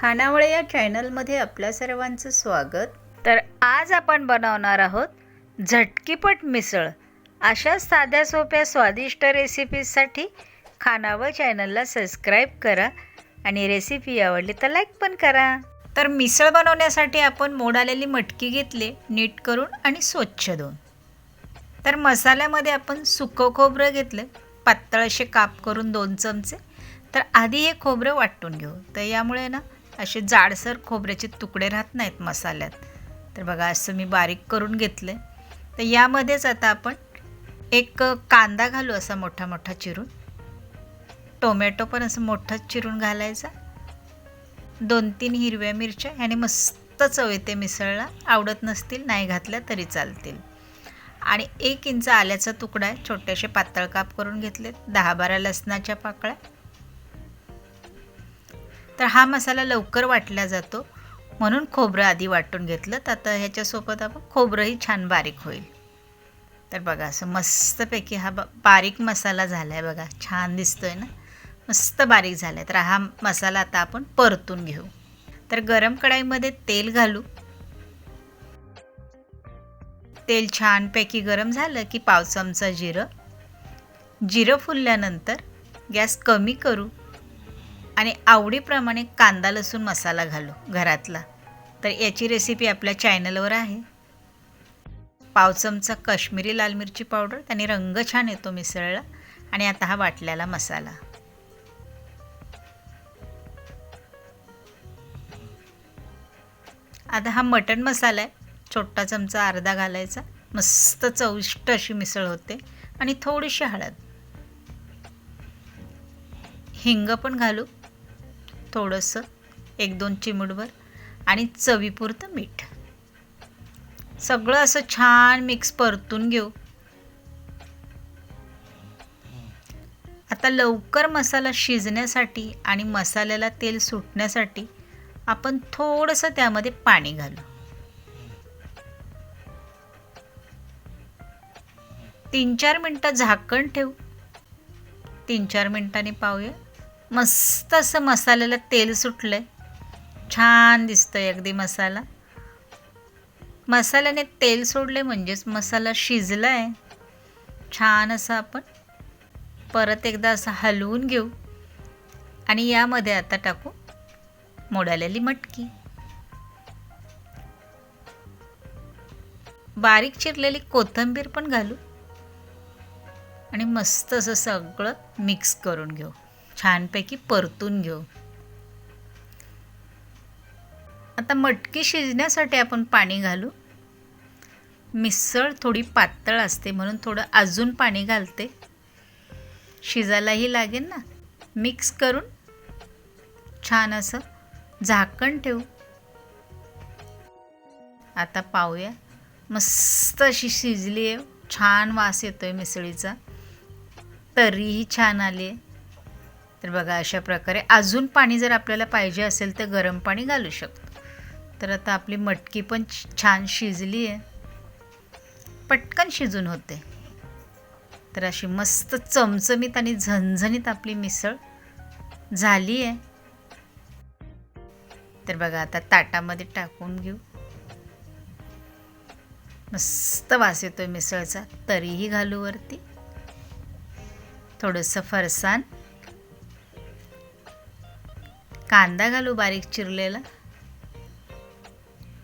खानावळे या चॅनलमध्ये आपल्या सर्वांचं स्वागत. तर आज आपण बनवणार आहोत झटकीपट मिसळ. अशा साध्या सोप्या स्वादिष्ट रेसिपीजसाठी खानावळ चॅनलला सबस्क्राईब करा आणि रेसिपी आवडली तर लाईक पण करा. तर मिसळ बनवण्यासाठी आपण मोड आलेली मटकी घेतली नीट करून आणि स्वच्छ धुवून. तर मसाल्यामध्ये आपण सुकं खोबरं घेतलं. पातळ असे काप करून दोन चमचे. तर आधी हे खोबरं वाटून घेऊ. तर यामुळे ना असे जाडसर खोबऱ्याचे तुकडे राहत नाहीत मसाल्यात. तर बघा असं मी बारीक करून घेतलं तर यामध्येच आता आपण एक कांदा घालू असा मोठा मोठा चिरून. टोमॅटो पण असं मोठाच चिरून घालायचा. दोन तीन हिरव्या मिरच्या ह्याने मस्त चव येते मिसळला. आवडत नसतील नाही घातल्या तरी चालतील. आणि एक इंच आल्याचा तुकडा आहे. छोटेसे पातळ काप करून घेतलेत. दहा बारा लसणाच्या पाकळ्या. तर हा मसाला लवकर वाटला जातो. म्हणून खोबरं आधी वाटून घेतलं. तर आता ह्याच्यासोबत आपण खोबरंही छान बारीक होईल. तर बघा असं मस्तपैकी हा ब बारीक मसाला झाला आहे बघा. छान दिसतो आहे ना? मस्त बारीक झाला आहे तर हा मसाला आता आपण परतून घेऊ. तर गरम कढाईमध्ये तेल घालू. तेल छानपैकी गरम झालं की पाव चमचा जिरं. जिरं फुलल्यानंतर गॅस कमी करू. आणि आवडीप्रमाणे कांदा लसूण मसाला घालू घरातला. तर याची रेसिपी आपल्या चॅनलवर आहे. पाव चमचा काश्मीरी लाल मिरची पावडर त्याने रंग छान येतो मिसळला. आणि आता हा वाटलेला मसाला. आता हा मटण मसाला आहे. छोटा चमचा अर्धा घालायचा. मस्त चविष्ट अशी मिसळ होते. आणि थोडीशी हळद. हिंग पण घालू. थोडंसं एक दोन चिमूटभर आणि चवीपुरतं मीठ. सगळं असं छान मिक्स परतून घेऊ. आता लवकर मसाला शिजण्यासाठी आणि मसाल्याला तेल सुटण्यासाठी आपण थोडंसं त्यामध्ये पाणी घालू. तीन चार मिनटं झाकण ठेवू. तीन चार मिनटांनी पाहूया. मस्त असं मसाल्याला तेल सुटलं आहे छान दिसतंय अगदी मसाला. मसाल्याने तेल सोडले म्हणजेच मसाला शिजला आहे छान असं आपण परत एकदा असं हलवून घेऊ. आणि यामध्ये आता टाकू मोडालेली मटकी. बारीक चिरलेली कोथिंबीर पण घालू. आणि मस्त असं सगळं मिक्स करून घेऊ. छानपैकी परतून घेऊ. आता मटकी शिजण्यासाठी आपण पाणी घालू. मिसळ थोडी पातळ असते म्हणून थोडं अजून पाणी घालते. शिजायलाही लागेल ना? मिक्स करून छान असं झाकण ठेवू. आता पाहूया. मस्त अशी शिजली आहे छान वास येतो आहे मिसळीचा. तरीही छान आली आहे तर बघा अशा प्रकारे अजून पाणी जर आपल्याला पाहिजे असेल तर गरम पाणी घालू शकतो. तर आता आपली मटकी पण छान शिजली आहे. पटकन शिजून होते. तर अशी मस्त चमचमीत आणि झणझणीत आपली मिसळ झाली आहे. तर बघा आता ताटामध्ये टाकून घेऊ. मस्त वास येतोय मिसळचा. तरीही घालू वरती. थोडंसं फरसाण. कांदा घालू बारीक चिरलेला.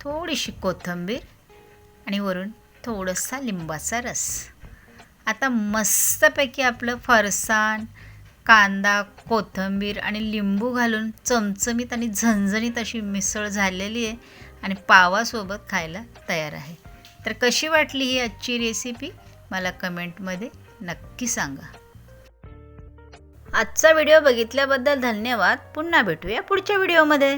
थोडीशी कोथिंबीर आणि वरून थोडासा लिंबाचा रस. आता मस्तपैकी आपलं फरसाण कांदा कोथिंबीर आणि लिंबू घालून चमचमीत आणि झणझणीत अशी मिसळ झालेली आहे आणि पावासोबत खायला तयार आहे. तर कशी वाटली ही आजची रेसिपी मला कमेंटमध्ये नक्की सांगा. आजचा व्हिडिओ बघितल्याबद्दल धन्यवाद. पुन्हा भेटूया पुढच्या व्हिडिओमध्ये.